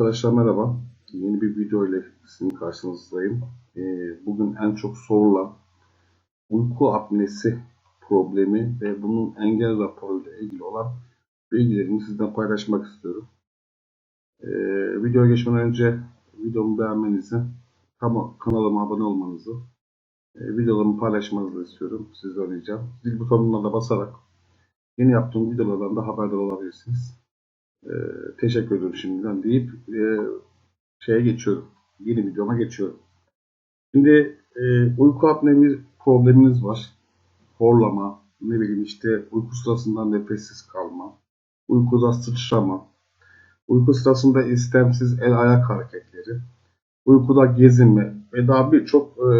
Arkadaşlar merhaba. Yeni bir video ile sizin karşınızdayım. Ee, bugün en çok sorulan uyku apnesi problemi ve bunun engel raporuyla ilgili olan bilgilerimi sizden paylaşmak istiyorum. Ee, videoya geçmeden önce videomu beğenmenizi, kanalıma abone olmanızı, e, videolarımı paylaşmanızı istiyorum. Sizden ricam. Zil butonuna da basarak yeni yaptığım videolardan da haberdar olabilirsiniz. Ee, teşekkür ederim şimdiden deyip e, şeye geçiyorum. Yeni videoma geçiyorum. Şimdi e, uyku apne bir probleminiz var. Horlama, ne bileyim işte uyku sırasında nefessiz kalma, uykuda sıçrama, uyku sırasında istemsiz el ayak hareketleri, uykuda gezinme ve daha birçok e,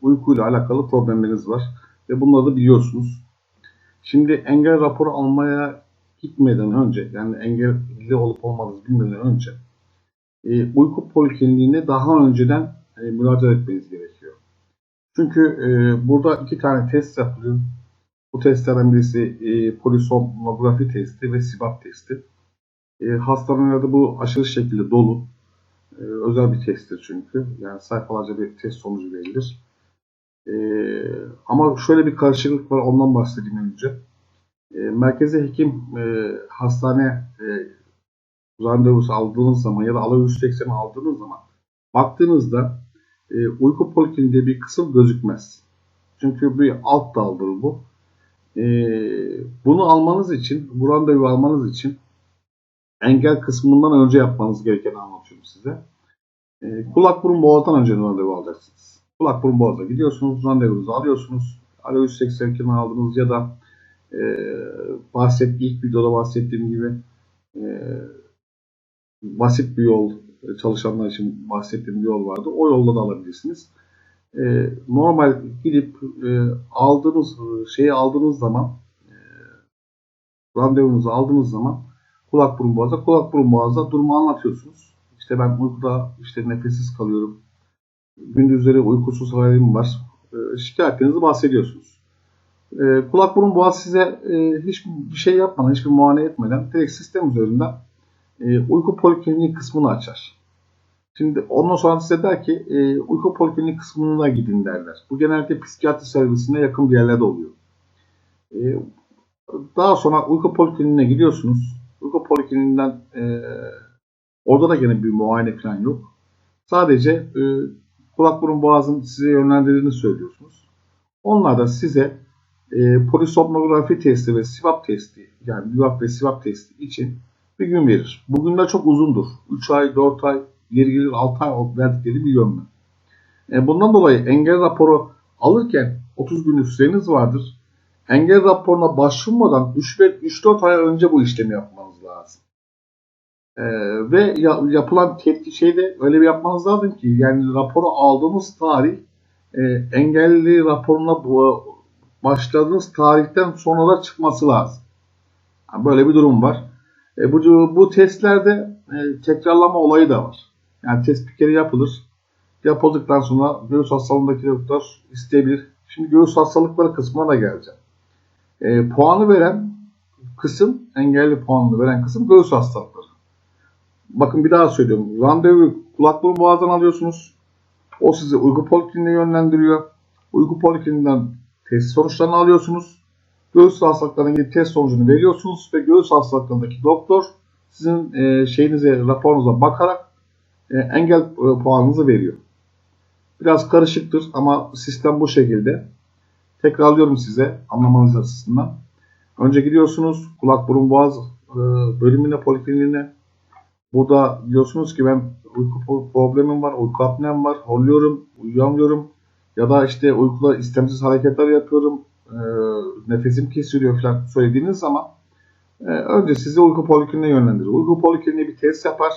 uykuyla alakalı problemleriniz var. Ve bunları da biliyorsunuz. Şimdi engel raporu almaya gitmeden önce yani engelli olup olmadığınızı bilmeden önce e, uyku polikliniğine daha önceden e, müracaat etmeniz gerekiyor. Çünkü e, burada iki tane test yapılıyor. Bu testlerden birisi e, polisonografi testi ve SIBAP testi. E, hastanelerde bu aşırı şekilde dolu. E, özel bir testtir çünkü. Yani sayfalarca bir test sonucu verilir. E, ama şöyle bir karışıklık var ondan bahsedeyim önce. E, merkezi hekim e, hastane e, randevusu aldığınız zaman ya da ala 180 aldığınız zaman baktığınızda e, uyku polikliniğinde bir kısım gözükmez. Çünkü bir alt daldır bu. E, bunu almanız için, bu randevu almanız için engel kısmından önce yapmanız gerekeni anlatıyorum size. E, kulak burun boğazdan önce randevu alacaksınız. Kulak burun boğaza gidiyorsunuz, randevunuzu alıyorsunuz. Alo 182'den aldınız ya da e, bahset, ilk videoda bahsettiğim gibi e, basit bir yol çalışanlar için bahsettiğim bir yol vardı. O yolda da alabilirsiniz. E, normal gidip e, aldığınız şeyi aldığınız zaman e, randevunuzu aldığınız zaman kulak burun boğaza kulak burun boğaza durumu anlatıyorsunuz. İşte ben uykuda işte nefessiz kalıyorum. Gündüzleri uykusuz halim var. E, şikayetlerinizi bahsediyorsunuz. E, kulak burun boğaz size e, hiçbir şey yapmadan, hiçbir muayene etmeden direkt sistem üzerinden e, uyku polikliniği kısmını açar. Şimdi ondan sonra size der ki e, uyku polikliniği kısmına gidin derler. Bu genellikle psikiyatri servisine yakın bir yerlerde oluyor. E, daha sonra uyku polikliniğine gidiyorsunuz. Uyku polikliniğinden e, orada da yine bir muayene falan yok. Sadece e, kulak burun boğazın size yönlendirdiğini söylüyorsunuz. Onlar da size e, polisomnografi testi ve SIVAP testi yani LUAP ve SIVAP testi için bir gün verir. Bu günler çok uzundur. 3 ay, 4 ay, geri gelir 6 ay verdikleri bir yönme. E, bundan dolayı engel raporu alırken 30 günlük süreniz vardır. Engel raporuna başvurmadan 3-4 ay önce bu işlemi yapmanız lazım. Ee, ve ya, yapılan tepki şeyde öyle bir yapmanız lazım ki yani raporu aldığınız tarih e, engelli raporuna bu, başladığınız tarihten sonra da çıkması lazım. Böyle bir durum var. E, bu, bu testlerde e, tekrarlama olayı da var. Yani test bir kere yapılır. Yapıldıktan sonra göğüs hastalığındaki doktor isteyebilir. Şimdi göğüs hastalıkları kısmına da geleceğim. E, puanı veren kısım, engelli puanını veren kısım göğüs hastalıkları. Bakın bir daha söylüyorum. Randevu kulak burun boğazdan alıyorsunuz. O sizi uyku polikliniğine yönlendiriyor. Uyku polikliniğinden test sonuçlarını alıyorsunuz. Göğüs hastalıklarına ilgili test sonucunu veriyorsunuz ve göğüs hastalıklarındaki doktor sizin e, şeyinize, raporunuza bakarak e, engel e, puanınızı veriyor. Biraz karışıktır ama sistem bu şekilde. Tekrarlıyorum size anlamanız açısından. Önce gidiyorsunuz kulak burun boğaz bölümüne, polikliniğine. Burada diyorsunuz ki ben uyku problemim var, uyku apnem var, horluyorum, uyuyamıyorum. Ya da işte uykuda istemsiz hareketler yapıyorum, e, nefesim kesiliyor falan söylediğiniz zaman e, önce sizi uyku polikliniğine yönlendirir. Uyku polikliniği bir test yapar,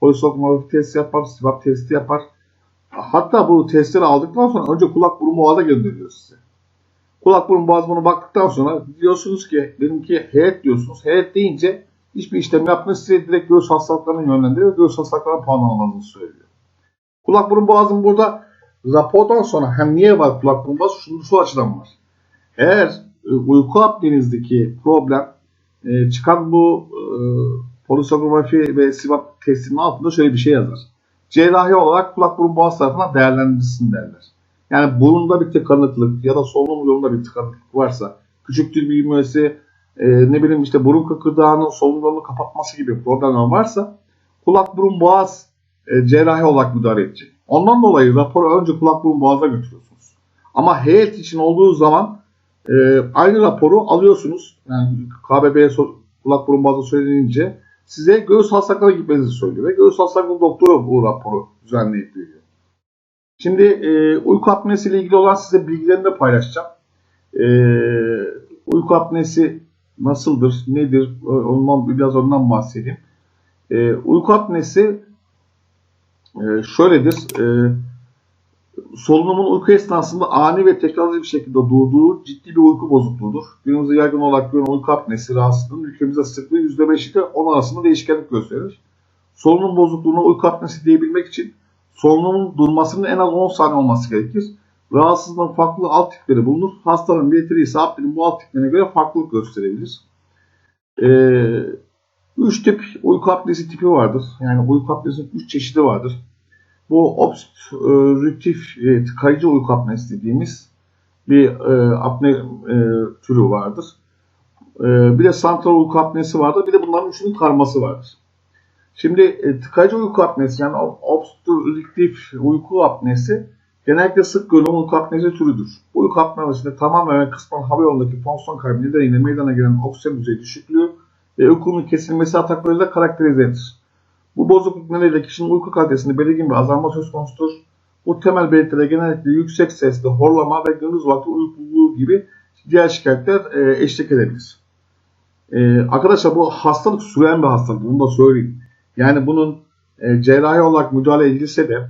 polisokmografi test yapar, swab testi yapar. Hatta bu testleri aldıktan sonra önce kulak burun boğaza gönderiyor size. Kulak burun boğaz bunu baktıktan sonra diyorsunuz ki benimki heyet diyorsunuz. Heyet deyince hiçbir işlem yapmıyor. Size direkt göğüs hastalıklarına yönlendiriyor. Göğüs hastalıklarına puan almanızı söylüyor. Kulak burun boğazın burada rapordan sonra hem niye var kulak boğaz? Şunu şu açıdan var. Eğer e, uyku apnenizdeki problem e, çıkan bu e, ve SIVAP testinin altında şöyle bir şey yazar. Cerrahi olarak kulak burun boğaz tarafından değerlendirilsin derler. Yani burunda bir tıkanıklık ya da solunum yolunda bir tıkanıklık varsa, küçük dil büyümesi, e, ne bileyim işte burun kıkırdağının solunum yolunu kapatması gibi problemler varsa kulak burun boğaz e, cerrahi olarak müdahale edecek. Ondan dolayı raporu önce kulak burun boğaza götürüyorsunuz. Ama heyet için olduğu zaman e, aynı raporu alıyorsunuz. Yani KBB'ye kulak burun boğaza söylenince size göğüs hastalıklarına gitmenizi söylüyor. Ve göğüs hastalıkları doktoru bu raporu düzenleyip veriyor. Şimdi e, uyku apnesi ile ilgili olan size bilgilerini de paylaşacağım. E, uyku apnesi nasıldır, nedir ondan biraz ondan bahsedeyim. E, uyku apnesi e, şöyledir. E, solunumun uyku esnasında ani ve tekrarlı bir şekilde durduğu ciddi bir uyku bozukluğudur. Günümüzde yaygın olarak görülen uyku apnesi rahatsızlığının ülkemizde sıklığı %5 ile 10 arasında değişkenlik gösterir. Solunum bozukluğuna uyku apnesi diyebilmek için solunumun durmasının en az 10 saniye olması gerekir. Rahatsızlığın farklı alt tipleri bulunur. Hastanın belirtili ise apnenin bu alt tiplerine göre farklılık gösterebilir. Ee, üç tip uyku apnesi tipi vardır. Yani uyku apnesinin 3 çeşidi vardır. Bu obstrüktif e, tıkayıcı uyku apnesi dediğimiz bir e, apne e, türü vardır. Bir de santral uyku apnesi vardır. Bir de bunların üçünün karması vardır. Şimdi e, tıkayıcı uyku apnesi yani obstrüktif uyku apnesi genellikle sık görülen uyku apnesi türüdür. Bu uyku apnesinde tamamen ve kısmen hava yolundaki fonksiyon kaybı nedeniyle meydana gelen oksijen düzeyi düşüklüğü ve uykunun kesilmesi ataklarıyla karakterize edilir. Bu bozukluk nedeniyle kişinin uyku kalitesinde belirgin bir azalma söz konusudur. Bu temel belirtiler genellikle yüksek sesli horlama ve gündüz vakti uykululuğu gibi diğer şikayetler e, eşlik edebilir. E, arkadaşlar bu hastalık süren bir hastalık. Bunu da söyleyeyim. Yani bunun e, cerrahi olarak müdahale edilse de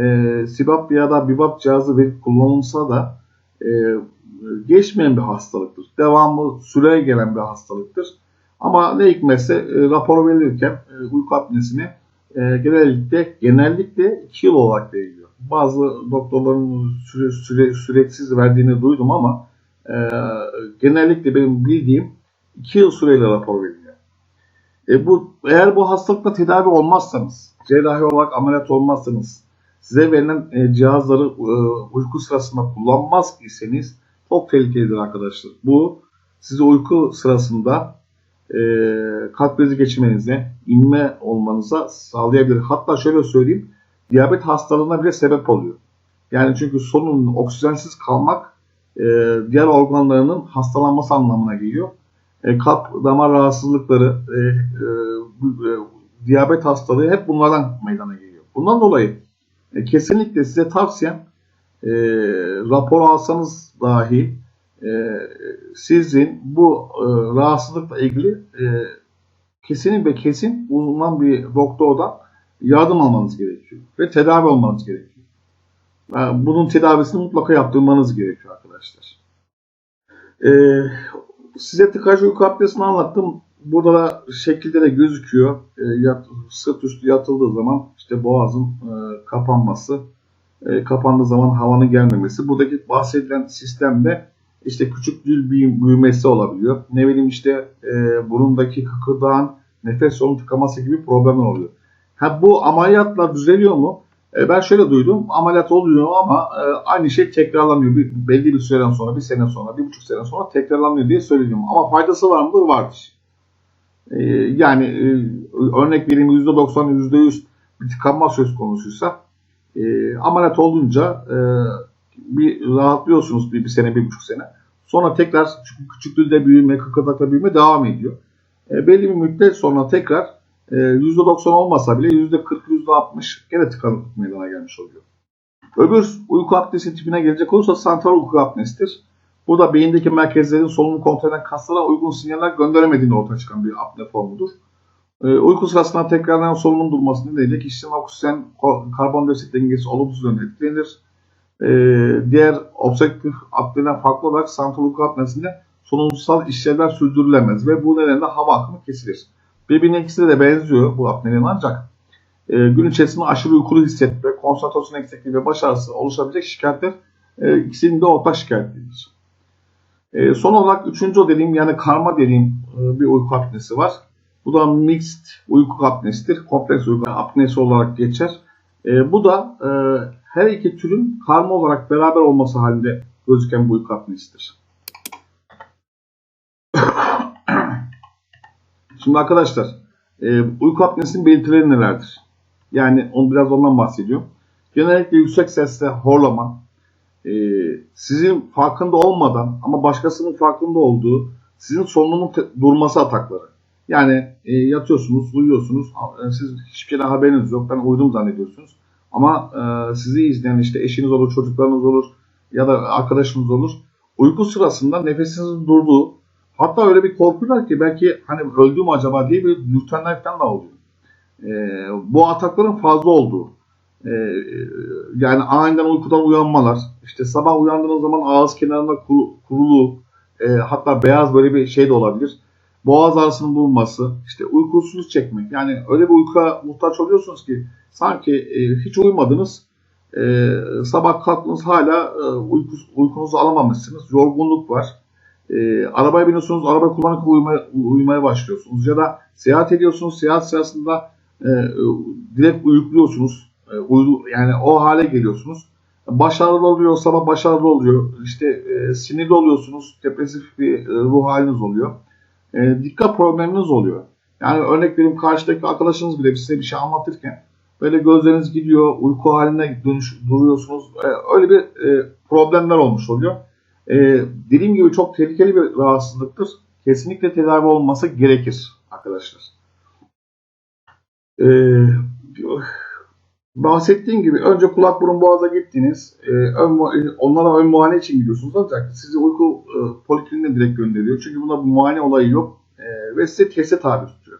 e, SIBAP ya da BIBAP cihazı verip kullanılsa da e, geçmeyen bir hastalıktır. Devamı süre gelen bir hastalıktır. Ama ne hikmetse e, rapor verilirken e, uyku apnesini e, genellikle genellikle 2 yıl olarak veriliyor. Bazı doktorların süre, süre, süreksiz verdiğini duydum ama e, genellikle benim bildiğim 2 yıl süreyle rapor veriliyor. E bu eğer bu hastalıkla tedavi olmazsanız, cerrahi olarak ameliyat olmazsanız, size verilen e, cihazları e, uyku sırasında kullanmaz iseniz çok tehlikelidir arkadaşlar. Bu sizi uyku sırasında e, kalp krizi geçirmenize, inme olmanıza sağlayabilir. Hatta şöyle söyleyeyim, diyabet hastalığına bile sebep oluyor. Yani çünkü solunum oksijensiz kalmak e, diğer organlarının hastalanması anlamına geliyor. E, kalp damar rahatsızlıkları, e, e, e, diyabet hastalığı hep bunlardan meydana geliyor. Bundan dolayı e, kesinlikle size tavsiyem e, rapor alsanız dahi sizin bu e, rahatsızlıkla ilgili e, kesin ve kesin uzman bir doktordan yardım almanız gerekiyor. Ve tedavi olmanız gerekiyor. Bunun tedavisini mutlaka yaptırmanız gerekiyor arkadaşlar. E, size tıkaç uyku apnesini anlattım. Burada da şekilde de gözüküyor. E, yat, sırt üstü yatıldığı zaman işte boğazın e, kapanması, e, kapandığı zaman havanın gelmemesi. Buradaki bahsedilen sistemde işte küçük dil büyümesi olabiliyor. Ne bileyim işte e, burundaki kıkırdağın nefes yolu tıkaması gibi problemler oluyor. Ha bu ameliyatla düzeliyor mu? E, ben şöyle duydum. Ameliyat oluyor ama e, aynı şey tekrarlanıyor. Bir, belli bir süreden sonra, bir sene sonra, bir buçuk sene sonra tekrarlanıyor diye söylüyorum. Ama faydası var mıdır? Vardır. E, yani e, örnek vereyim %90, %100 bir tıkanma söz konusuysa e, ameliyat olunca e, bir rahatlıyorsunuz bir, bir sene, bir buçuk sene. Sonra tekrar küçük dilde büyüme, kıkırdakta büyüme devam ediyor. E, belli bir müddet sonra tekrar e, %90 olmasa bile %40, %60 gene tıkanıklık meydana gelmiş oluyor. Öbür uyku apnesi tipine gelecek olursa santral uyku apnesidir. Bu da beyindeki merkezlerin solunum kontrol eden kaslara uygun sinyaller gönderemediğinde ortaya çıkan bir apne formudur. E, uyku sırasında tekrarlanan solunum durması nedeniyle kişinin oksijen karbondioksit dengesi olumsuz yönde etkilenir e, diğer obstruktif apneden farklı olarak santral uyku apnesinde solunumsal işlevler sürdürülemez ve bu nedenle hava akımı kesilir. Birbirine ikisi de benziyor bu apnenin ancak e, gün içerisinde aşırı uykulu hissetme, konsantrasyon eksikliği ve baş ağrısı oluşabilecek şikayetler e, ikisinin de ortak şikayetleridir. E, son olarak üçüncü dediğim yani karma dediğim e, bir uyku apnesi var. Bu da mixed uyku apnesidir. Kompleks uyku apnesi olarak geçer. E, bu da e, her iki türün karma olarak beraber olması halinde gözüken bir uyku apnesidir. Şimdi arkadaşlar e, uyku apnesinin belirtileri nelerdir? Yani onu biraz ondan bahsediyorum. Genellikle yüksek sesle horlama, e, sizin farkında olmadan ama başkasının farkında olduğu sizin solunumun durması atakları. Yani e, yatıyorsunuz, uyuyorsunuz, siz hiçbir şeyden haberiniz yok, ben uyudum zannediyorsunuz. Ama e, sizi izleyen işte eşiniz olur, çocuklarınız olur ya da arkadaşınız olur. Uyku sırasında nefesinizin durduğu, hatta öyle bir korkuyorlar ki belki hani öldüm acaba diye bir dürtenler falan oluyor. E, bu atakların fazla olduğu. E, yani aniden uykudan uyanmalar, işte sabah uyandığınız zaman ağız kenarında kuru, kurulu, e, hatta beyaz böyle bir şey de olabilir. Boğaz ağrısının bulunması, işte uykusuz çekmek. Yani öyle bir uykuya muhtaç oluyorsunuz ki sanki e, hiç uyumadınız. E, sabah kalktınız hala e, uykus, uykunuzu alamamışsınız. Yorgunluk var. E, arabaya biniyorsunuz, araba kullanıp uyumaya, uyumaya başlıyorsunuz. Ya da seyahat ediyorsunuz, seyahat sırasında e, direkt uyukluyorsunuz. E, uydu, yani o hale geliyorsunuz. Başarılı oluyor, sabah başarılı oluyor. İşte e, sinirli oluyorsunuz, depresif bir e, ruh haliniz oluyor. E, dikkat probleminiz oluyor. Yani örnek vereyim karşıdaki arkadaşınız bile size bir şey anlatırken böyle gözleriniz gidiyor, uyku haline dönüş, duruyorsunuz. E, öyle bir e, problemler olmuş oluyor. E, dediğim gibi çok tehlikeli bir rahatsızlıktır. Kesinlikle tedavi olması gerekir arkadaşlar. E, bahsettiğim gibi önce kulak burun boğaza gittiniz. E, ön, onlara ön muayene için gidiyorsunuz ancak sizi uyku e, polikliniğine direkt gönderiyor. Çünkü bunda bir muayene olayı yok. E, ve size teste tabi tutuyor.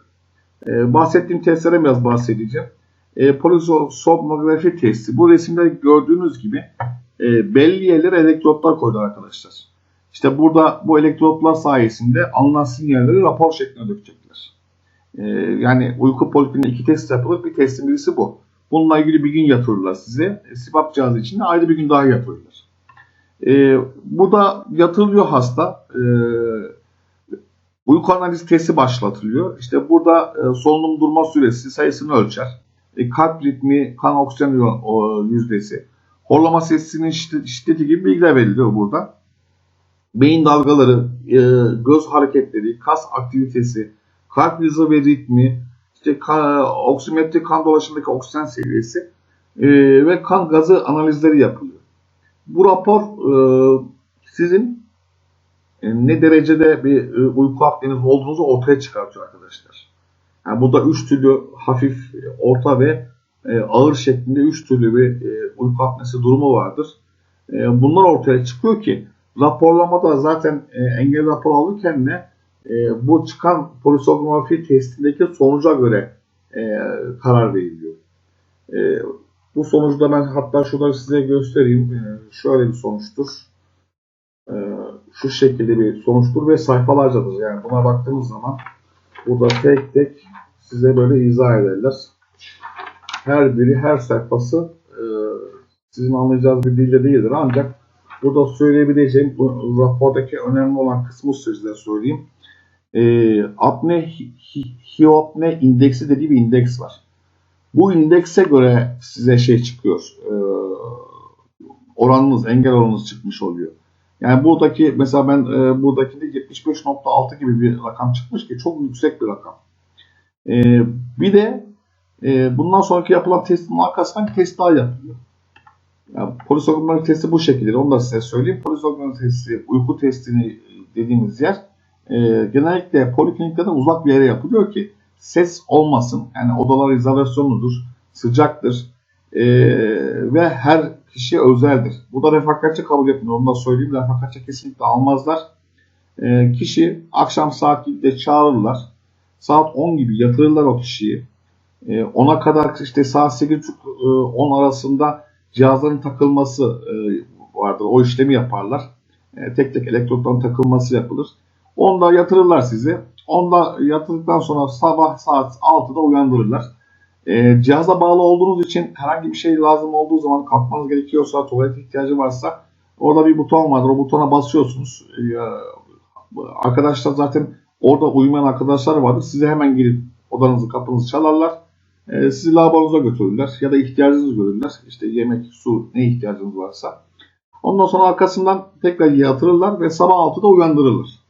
E, bahsettiğim testlere biraz bahsedeceğim. E, polisomografi testi. Bu resimde gördüğünüz gibi e, belli yerlere elektrotlar koydu arkadaşlar. İşte burada bu elektrotlar sayesinde alınan sinyalleri rapor şeklinde dökecekler. E, yani uyku polikliniğinde iki test yapılır. Bir testin birisi bu. Bununla ilgili bir gün yatırırlar size. E, SIPAP cihazı için de ayrı bir gün daha yatırırlar. E, burada yatırılıyor hasta. E, uyku analiz testi başlatılıyor. İşte burada e, solunum durma süresi sayısını ölçer. E, kalp ritmi, kan oksijen yüzdesi, horlama sesinin şiddeti gibi bilgiler veriliyor burada. Beyin dalgaları, e, göz hareketleri, kas aktivitesi, kalp hızı ve ritmi, işte kan, kan dolaşımındaki oksijen seviyesi e, ve kan gazı analizleri yapılıyor. Bu rapor e, sizin e, ne derecede bir e, uyku apneniz olduğunuzu ortaya çıkartıyor arkadaşlar. Yani burada üç türlü hafif, orta ve e, ağır şeklinde üç türlü bir e, uyku apnesi durumu vardır. E, bunlar ortaya çıkıyor ki raporlamada zaten e, engel rapor alırken de e, bu çıkan polisografi testindeki sonuca göre e, karar veriliyor. E, bu sonucu da ben hatta şurada size göstereyim. E, şöyle bir sonuçtur. E, şu şekilde bir sonuçtur ve sayfalarcadır. Yani buna baktığımız zaman burada tek tek size böyle izah ederler. Her biri, her sayfası e, sizin anlayacağınız bir dilde değildir. Ancak burada söyleyebileceğim bu rapordaki önemli olan kısmı size söyleyeyim e, apne hiopne indeksi dediği bir indeks var. Bu indekse göre size şey çıkıyor. E, oranınız, engel oranınız çıkmış oluyor. Yani buradaki mesela ben e, buradakinde 75.6 gibi bir rakam çıkmış ki çok yüksek bir rakam. E, bir de e, bundan sonraki yapılan testin arkasından bir test daha yapılıyor. Yani polisogonometri testi bu şekilde. Onu da size söyleyeyim. Polisogonometri testi, uyku testini dediğimiz yer e, genellikle polikliniklerden uzak bir yere yapılıyor ki ses olmasın. Yani odalar izolasyonludur, sıcaktır e, ve her kişi özeldir. Bu da refakatçi kabul etmiyor. Onu da söyleyeyim. Refakatçi kesinlikle almazlar. E, kişi akşam saat 7'de çağırırlar. Saat 10 gibi yatırırlar o kişiyi. E, 10'a kadar işte saat 8.30-10 e, arasında cihazların takılması e, vardır. O işlemi yaparlar. E, tek tek elektrotların takılması yapılır. Onda yatırırlar sizi. Onda yatırdıktan sonra sabah saat 6'da uyandırırlar. E, cihaza bağlı olduğunuz için herhangi bir şey lazım olduğu zaman kalkmanız gerekiyorsa, tuvalet ihtiyacı varsa orada bir buton vardır. O butona basıyorsunuz. E, arkadaşlar zaten Orada uyumayan arkadaşlar vardır. Size hemen gelip odanızı kapınızı çalarlar. E, sizi lavabonuza götürürler ya da ihtiyacınızı görürler. İşte yemek, su ne ihtiyacınız varsa. Ondan sonra arkasından tekrar yatırırlar ve sabah 6'da uyandırırlar.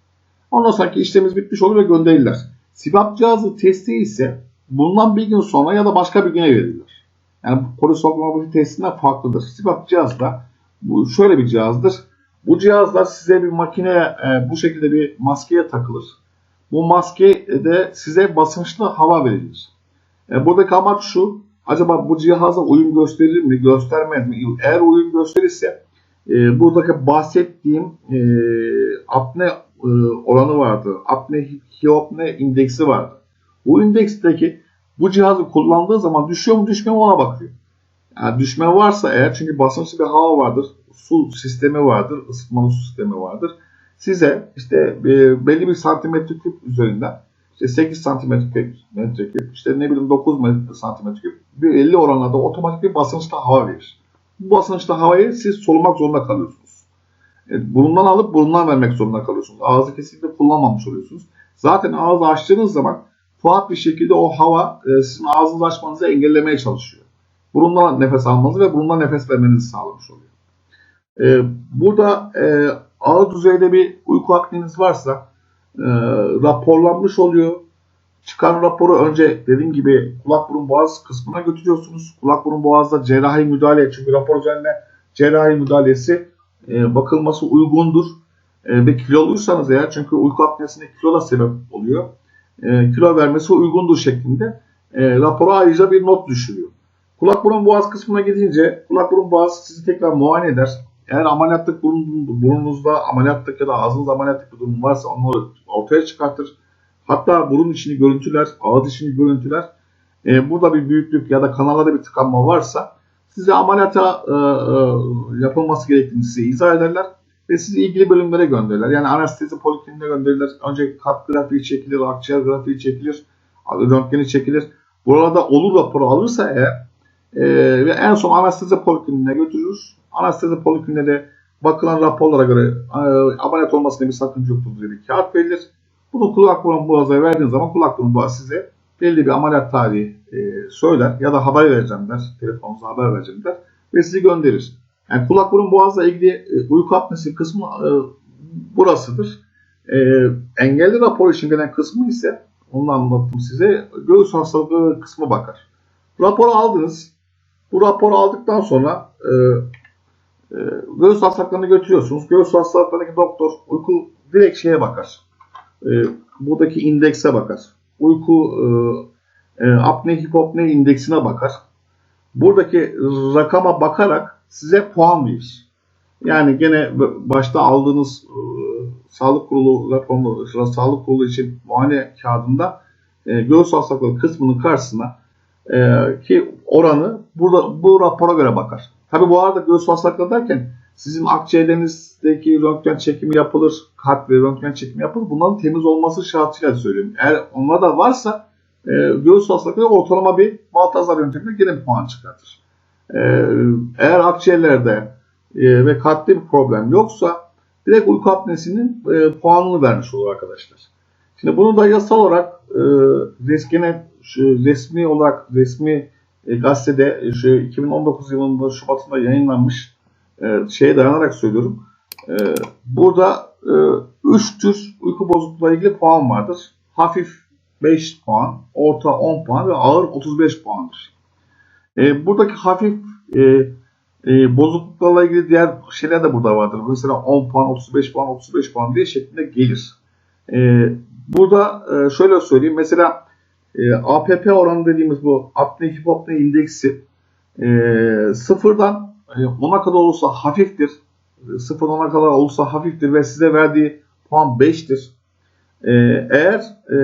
Ondan sonraki işlemimiz bitmiş olur ve gönderirler. Sibap cihazı testi ise bundan bir gün sonra ya da başka bir güne verirler. Yani polisografi testinden farklıdır. Sibap cihazı da bu şöyle bir cihazdır. Bu cihazlar size bir makineye e, bu şekilde bir maskeye takılır. Bu maske de size basınçlı hava verilir. E, buradaki amaç şu. Acaba bu cihaza uyum gösterir mi, göstermez mi? Eğer uyum gösterirse e, buradaki bahsettiğim e, apne e, oranı vardı. Apne hipne indeksi vardı. Bu indeksteki bu cihazı kullandığı zaman düşüyor mu düşmüyor mu ona bakıyor. Yani düşme varsa eğer çünkü basınçlı bir hava vardır, su sistemi vardır, ısıtmalı su sistemi vardır. Size işte e, belli bir santimetre küp üzerinden işte 8 santimetre küp, işte ne bileyim 9 santimetre küp, bir 50 oranlarda otomatik bir basınçlı hava verir. Bu basınçlı havayı siz solumak zorunda kalıyorsunuz. E, burundan alıp burundan vermek zorunda kalıyorsunuz. Ağzı kesinlikle kullanmamış oluyorsunuz. Zaten ağzı açtığınız zaman tuhaf bir şekilde o hava e, sizin ağzınızı açmanızı engellemeye çalışıyor. Burundan nefes almanızı ve burundan nefes vermenizi sağlamış oluyor. E, burada ağır düzeyde bir uyku apneniz varsa raporlanmış oluyor. Çıkan raporu önce dediğim gibi kulak burun boğaz kısmına götürüyorsunuz. Kulak burun boğazda cerrahi müdahale çünkü rapor üzerine cerrahi müdahalesi e, bakılması uygundur. E, ve kiloluysanız eğer çünkü uyku apnesine kilo da sebep oluyor. E, kilo vermesi uygundur şeklinde e, rapora ayrıca bir not düşürüyor. Kulak burun boğaz kısmına gidince kulak burun boğaz sizi tekrar muayene eder. Eğer ameliyatlık burun, burnunuzda ameliyatlık ya da ağzınızda ameliyatlık bir durum varsa onları ortaya çıkartır. Hatta burun içini görüntüler, ağız içini görüntüler. E, burada bir büyüklük ya da kanallarda bir tıkanma varsa size ameliyata e, e, yapılması gerektiğini size izah ederler ve sizi ilgili bölümlere gönderirler. Yani anestezi polikliniğine gönderirler. Önce kalp grafiği çekilir, akciğer grafiği çekilir, röntgeni çekilir. Burada olur raporu alırsa eğer e, ve en son anestezi polikliniğine götürürüz. Anestezi polikliniğine de bakılan raporlara göre e, ameliyat olmasında bir sakınca yoktur diye bir kağıt verilir. Bunu kulak burun boğazına verdiğiniz zaman kulak burun boğaz size belli bir ameliyat tarihi e, söyler ya da haber vereceğim der. Telefonunuza haber vereceğim der ve sizi gönderir. Yani kulak burun boğazla ilgili e, uyku apnesi kısmı e, burasıdır. E, engelli rapor için gelen kısmı ise onu anlattım size. Göğüs hastalığı kısmı bakar. Raporu aldınız. Bu raporu aldıktan sonra e, e, göğüs hastalıklarını götürüyorsunuz. Göğüs hastalıklarındaki doktor uyku direkt şeye bakar. E, buradaki indekse bakar. Uyku e, e, apne hipopne indeksine bakar. Buradaki rakama bakarak size puan verir. Yani gene başta aldığınız e, sağlık kurulu raporunu, sağlık kurulu için muayene kağıdında e, göğüs hastalıkları kısmının karşısına e, ki oranı burada bu rapora göre bakar. Tabi bu arada göğüs hastalıkları derken sizin akciğerlerinizdeki röntgen çekimi yapılır, kalp ve röntgen çekimi yapılır. Bunların temiz olması şartıyla söylüyorum. Eğer onlar da varsa e, göğüs hastalıkları ortalama bir Baltazar yönteminde gene puan çıkartır. E, eğer akciğerlerde e, ve kalpte bir problem yoksa direkt uyku apnesinin e, puanını vermiş olur arkadaşlar. Şimdi bunu da yasal olarak e, reskene, resmi olarak resmi e, gazetede şu 2019 yılında Şubat'ında yayınlanmış e, şeye dayanarak söylüyorum. E, burada 3 e, tür uyku bozukluğuyla ilgili puan vardır. Hafif 5 puan, orta 10 puan ve ağır 35 puandır. Buradaki hafif e, bozukluklarla ilgili diğer şeyler de burada vardır. Mesela 10 puan, 35 puan, 35 puan diye şeklinde gelir. Burada şöyle söyleyeyim. Mesela e, APP oranı dediğimiz bu apne hipopne indeksi sıfırdan 10'a e, kadar olursa hafiftir. Sıfırdan 10'a kadar olursa hafiftir ve size verdiği puan 5'tir. E, eğer e,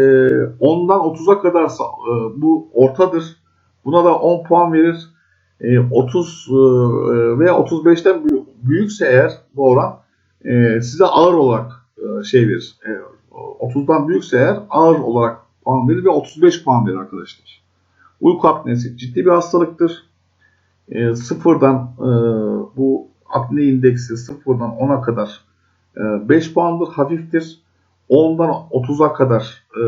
10'dan 30'a kadarsa e, bu ortadır. Buna da 10 puan verir. E, 30 e, veya 35'ten büyükse eğer bu oran size ağır olarak şey verir. E, 30'dan büyükse eğer ağır olarak puan verir ve 35 puan verir arkadaşlar. Uyku apnesi ciddi bir hastalıktır. E, sıfırdan e, bu apne indeksi sıfırdan 10'a kadar e, 5 puandır, hafiftir. 10'dan 30'a kadar e,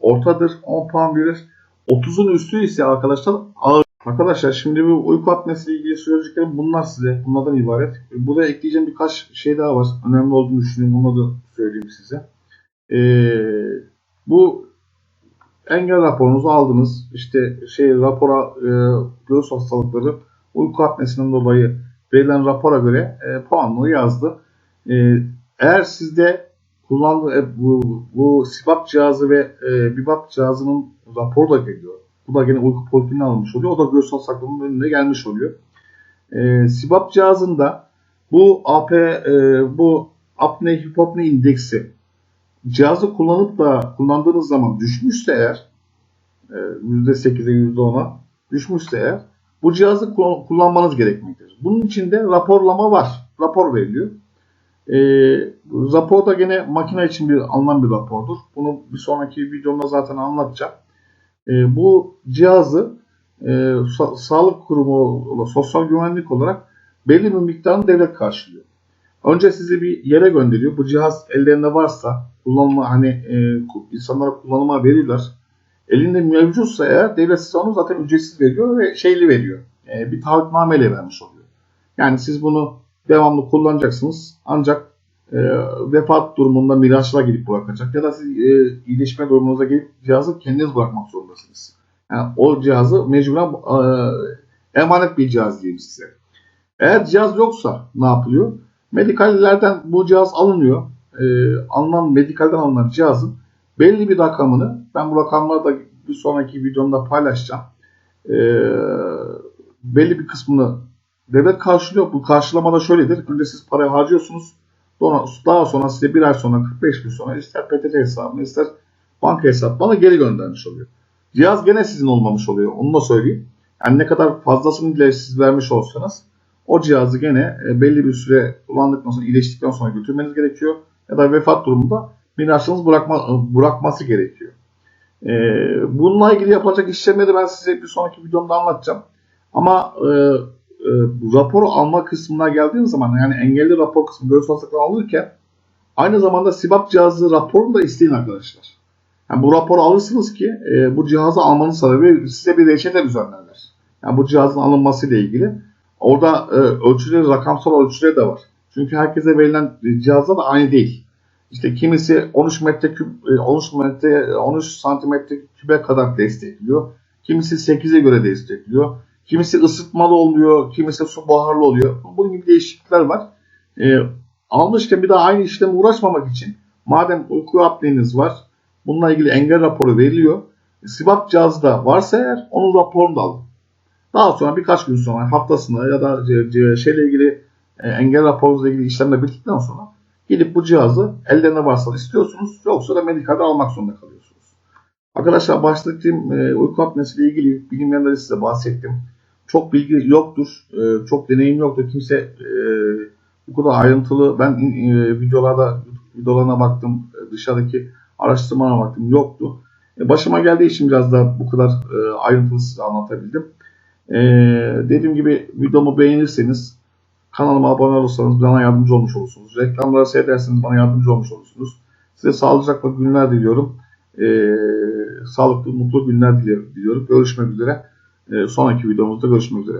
ortadır. 10 puan verir. 30'un üstü ise arkadaşlar ağır. Arkadaşlar şimdi bu uyku apnesiyle ilgili sözcüklerim bunlar size. Bunlardan ibaret. Buraya ekleyeceğim birkaç şey daha var. Önemli olduğunu düşünüyorum. Onu da söyleyeyim size. Ee, bu engel raporunuzu aldınız. İşte şey rapora e, göğüs hastalıkları uyku apnesinden dolayı verilen rapora göre e, puanını yazdı. E, eğer sizde kullandığı e, bu, bu SIBAP cihazı ve e, BIBAP cihazının raporu da geliyor. Bu da gene uyku polikliniğine alınmış oluyor. O da göğüs hastalıklarının önüne gelmiş oluyor. E, SIBAP cihazında bu AP e, bu apne hipopne indeksi cihazı kullanıp da kullandığınız zaman düşmüşse eğer e, %8'e %10'a düşmüşse eğer bu cihazı kullan- kullanmanız gerekmektedir. Bunun için de raporlama var. Rapor veriliyor. E, rapor da gene makine için bir alınan bir rapordur. Bunu bir sonraki videomda zaten anlatacağım. E, bu cihazı e, sa- sağlık kurumu, sosyal güvenlik olarak belli bir miktarını devlet karşılıyor. Önce sizi bir yere gönderiyor. Bu cihaz ellerinde varsa kullanıma hani e, insanlara kullanıma verirler. Elinde mevcutsa eğer devlet size onu zaten ücretsiz veriyor ve şeyli veriyor. E, bir taahhütnameyle vermiş oluyor. Yani siz bunu devamlı kullanacaksınız. Ancak e, vefat durumunda mirasçılar gidip bırakacak. Ya da siz e, iyileşme durumunuzda gelip cihazı kendiniz bırakmak zorundasınız. Yani o cihazı mecburen e, emanet bir cihaz diyeyim size. Eğer cihaz yoksa ne yapılıyor? Medikallerden bu cihaz alınıyor. E, alınan medikalden alınan cihazın belli bir rakamını ben bu rakamları da bir sonraki videomda paylaşacağım. E, belli bir kısmını devlet karşılıyor. Bu karşılamada şöyledir. Önce siz parayı harcıyorsunuz. Sonra, daha sonra size bir ay sonra 45 gün sonra ister PTT hesabına ister banka hesabına geri göndermiş oluyor. Cihaz gene sizin olmamış oluyor. Onu da söyleyeyim. Yani ne kadar fazlasını bile siz vermiş olsanız o cihazı gene e, belli bir süre kullandıktan sonra iyileştikten sonra götürmeniz gerekiyor. Ya da vefat durumunda mirasçınız bırakma, bırakması gerekiyor. E, bununla ilgili yapılacak işlemleri ben size bir sonraki videomda anlatacağım. Ama e, e, raporu alma kısmına geldiğim zaman yani engelli rapor kısmı göğüs hastalıkları alırken aynı zamanda SIBAP cihazı raporunu da isteyin arkadaşlar. Yani bu raporu alırsınız ki e, bu cihazı almanın sebebi size bir reçete düzenlerler. Yani bu cihazın alınması ile ilgili. Orada e, ölçüleri, rakamsal ölçüleri de var. Çünkü herkese verilen cihazlar da aynı değil. İşte kimisi 13 metre küp, e, 13 metre, 13 santimetre kübe kadar destekliyor. Kimisi 8'e göre destekliyor. Kimisi ısıtmalı oluyor, kimisi su buharlı oluyor. Bunun gibi değişiklikler var. E, almışken bir daha aynı işleme uğraşmamak için madem uyku apneniz var, bununla ilgili engel raporu veriliyor. SIBAP cihazı da varsa eğer onun raporunu da alın. Daha sonra birkaç gün sonra haftasında ya da c- şeyle ilgili e, engel raporunuzla ilgili işlemle bittikten sonra gidip bu cihazı ellerine varsa istiyorsunuz yoksa da medikalde almak zorunda kalıyorsunuz. Arkadaşlar bahsettiğim e, uyku apnesiyle ilgili bilinmeyenleri size bahsettim. Çok bilgi yoktur, e, çok deneyim yoktur. Kimse e, bu kadar ayrıntılı ben e, videolarda videolarına baktım, dışarıdaki araştırmalara baktım yoktu. Başıma geldiği için biraz da bu kadar ayrıntılı size anlatabildim. Dediğim gibi videomu beğenirseniz kanalıma abone olursanız bana yardımcı olmuş olursunuz. Reklamları seyrederseniz bana yardımcı olmuş olursunuz. Size sağlıcakla günler diliyorum. E, sağlıklı, mutlu günler diliyorum. Görüşmek üzere. E, sonraki videomuzda görüşmek üzere.